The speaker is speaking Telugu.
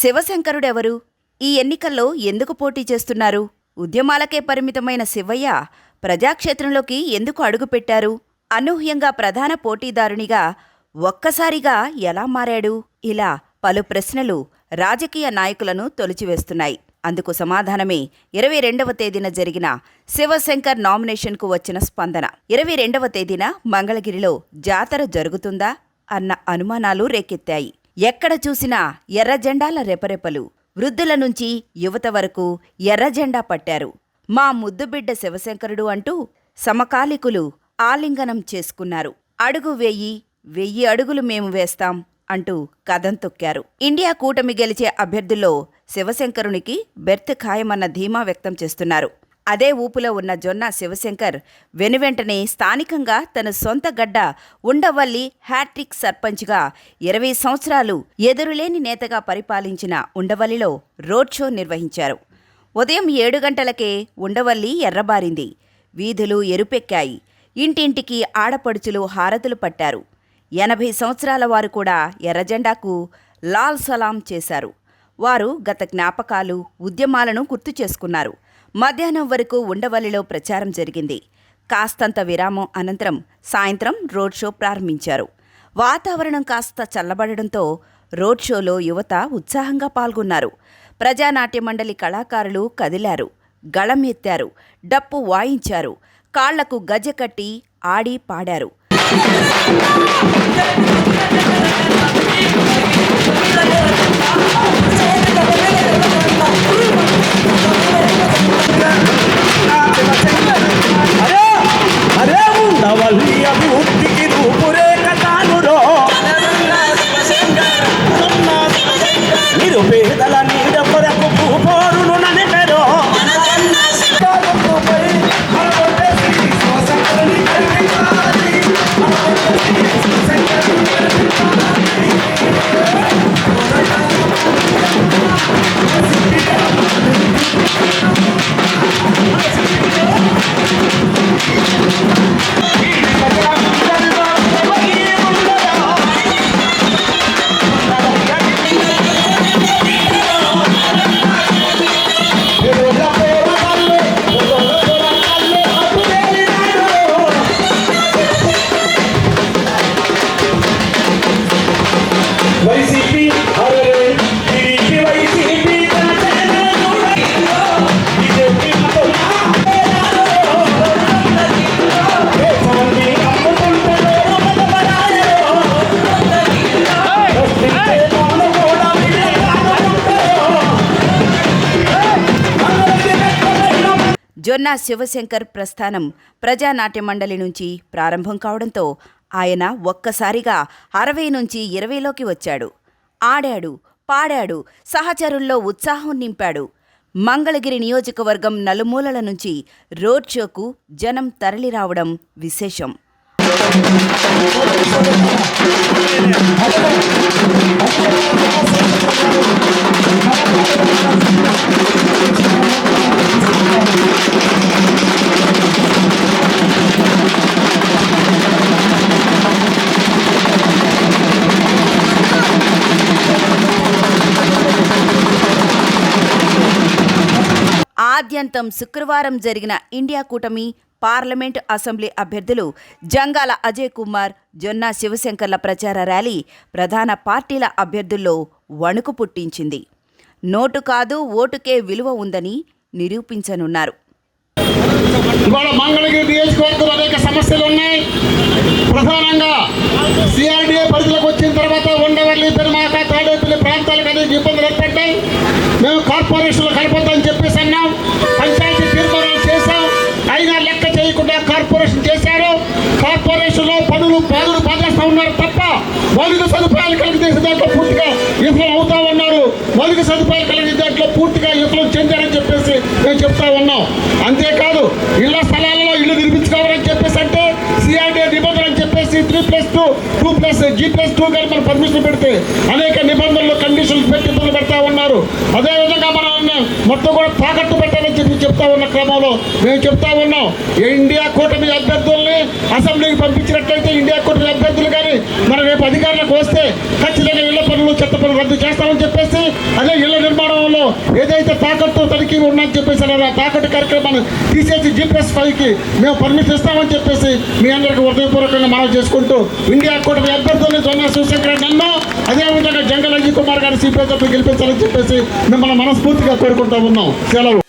శివశంకరుడెవరు? ఈ ఎన్నికల్లో ఎందుకు పోటీ చేస్తున్నారు? ఉద్యమాలకే పరిమితమైన శివయ్య ప్రజాక్షేత్రంలోకి ఎందుకు అడుగుపెట్టారు? అనూహ్యంగా ప్రధాన పోటీదారునిగా ఒక్కసారిగా ఎలా మారాడు? ఇలా పలు ప్రశ్నలు రాజకీయ నాయకులను తొలిచివేస్తున్నాయి. అందుకు సమాధానమే ఇరవై రెండవ తేదీన జరిగిన శివశంకర్ నామినేషన్కు వచ్చిన స్పందన. ఇరవై రెండవ తేదీన మంగళగిరిలో జాతర జరుగుతుందా? అన్న అనుమానాలు రేకెత్తాయి. ఎక్కడ చూసినా ఎర్ర జెండాల రెపరెపలు. వృద్ధుల నుంచి యువత వరకు ఎర్ర జెండా పట్టారు. మా ముద్దుబిడ్డ శివశంకరుడు అంటూ సమకాలికులు ఆలింగనం చేసుకున్నారు. అడుగు వెయ్యి వెయ్యి అడుగులు మేము వేస్తాం అంటూ కథం తొక్కారు. ఇండియా కూటమి గెలిచే అభ్యర్థుల్లో శివశంకరునికి బెర్త్ ఖాయమన్న ధీమా వ్యక్తం చేస్తున్నారు. అదే ఊపులో ఉన్న జొన్న శివశంకర్ వెనువెంటనే స్థానికంగా తన సొంత గడ్డ ఉండవల్లి హ్యాట్రిక్ సర్పంచ్గా ఇరవై సంవత్సరాలు ఎదురులేని నేతగా పరిపాలించిన ఉండవల్లిలో రోడ్ షో నిర్వహించారు. ఉదయం ఏడు గంటలకే ఉండవల్లి ఎర్రబారింది. వీధులు ఎరుపెక్కాయి. ఇంటింటికి ఆడపడుచులు హారతులు పట్టారు. ఎనభై సంవత్సరాల వారు కూడా ఎర్రజెండాకు లాల్ సలాం చేశారు. వారు గత జ్ఞాపకాలు ఉద్యమాలను గుర్తు చేసుకున్నారు. మధ్యాహ్నం వరకు ఉండవల్లిలో ప్రచారం జరిగింది. కాస్తంత విరామం అనంతరం సాయంత్రం రోడ్ షో ప్రారంభించారు. వాతావరణం కాస్త చల్లబడడంతో రోడ్ షోలో యువత ఉత్సాహంగా పాల్గొన్నారు. ప్రజానాట్య మండలి కళాకారులు కదిలారు గళం ఎత్తారు డప్పు వాయించారు కాళ్ళకు గజ కట్టి ఆడి పాడారు. జొన్న శివశంకర్ ప్రస్థానం ప్రజానాట్య మండలి నుంచి ప్రారంభం కావడంతో ఆయన ఒక్కసారిగా అరవై నుంచి ఇరవైలోకి వచ్చాడు. ఆడాడు పాడాడు సహచరుల్లో ఉత్సాహం నింపాడు. మంగళగిరి నియోజకవర్గం నలుమూలల నుంచి రోడ్ షోకు జనం తరలిరావడం విశేషం. ఆద్యంతం శుక్రవారం జరిగిన ఇండియా కూటమి పార్లమెంటు అసెంబ్లీ అభ్యర్థులు జంగాల అజయ్ కుమార్ జొన్న శివశంకర్ల ప్రచార ర్యాలీ ప్రధాన పార్టీల అభ్యర్థుల్లో వణుకు పుట్టించింది. నోటు కాదు ఓటుకే విలువ ఉందని నిరూపించనున్నారు. ఇవాళ మంగళగిరి నియోజకవర్గంలో అనేక సమస్యలు ఉన్నాయి. ప్రధానంగా సిఆర్డీఏ పరిధిలోకి వచ్చిన తర్వాత ఉండవల్లి పెరుమాక తాడేపల్లి ప్రాంతాలకు అనేక ఇబ్బందులు ఏర్పడ్డాయి. మేము కార్పొరేషన్లు కలపొద్దని కార్పొరేషన్లో పనులు ఉన్నారు తప్ప మౌలిక సదుపాయాలు కలిగజేసే దాంట్లో పూర్తిగా విఫలం అవుతా ఉన్నారు. మౌలిక సదుపాయాలు కలిగే దాంట్లో పూర్తిగా విఫలం చెందారని చెప్పేసి మేము చెప్తా ఉన్నాం. అంతేకాదు ఇళ్ళ స్థలాలలో ఇల్లు నిర్మించుకోవాలని చెప్పేసి అంటే సిఆర్డీ నిబంధనలు అని చెప్పేసి three plus two two plus G plus two కానీ మనం పర్మిషన్ పెడితే అనేక నిబంధనలు కండిషన్లు పెట్టి ఇబ్బందులు పెడతా ఉన్నారు. అదేవిధంగా మనం మొత్తం కూడా తాకట్టు పెట్టాలని చెప్పి చెప్తా ఉన్న క్రమంలో మేము చెప్తా ఉన్నాం. ఇండియా కూటమి అభ్యర్థుల్ని అసెంబ్లీకి పంపించినట్లయితే ఇండియా కూటమి అభ్యర్థులు కానీ మనం రేపు అధికారులకు వస్తే ఖచ్చితంగా ఇళ్ళ చెత్త పనులు రద్దు చేస్తామని చెప్పేసి అదే ఇళ్ళ నిర్మాణంలో ఏదైతే తాకట్టు తనిఖీ ఉన్నాయని చెప్పేసి అలా తాకట్టు కార్యక్రమాన్ని తీసేసి జీపీఎస్ ఫైవ్కి మేము పర్మిషన్ ఇస్తామని చెప్పేసి మీ అందరికీ హృదయపూర్వకంగా మనం చేసుకుంటూ ఇండియా కూటమి అభ్యర్థుల్ని జొన్న శివశంకర్ నన్ను అదేవిధంగా జంగల్ అజయ్ కుమార్ గారి సిపిఐ గెలిపించాలని చెప్పేసి మిమ్మల్ని మనస్ఫూర్తిగా కోరుకుంటా ఉన్నాం. సెలవు.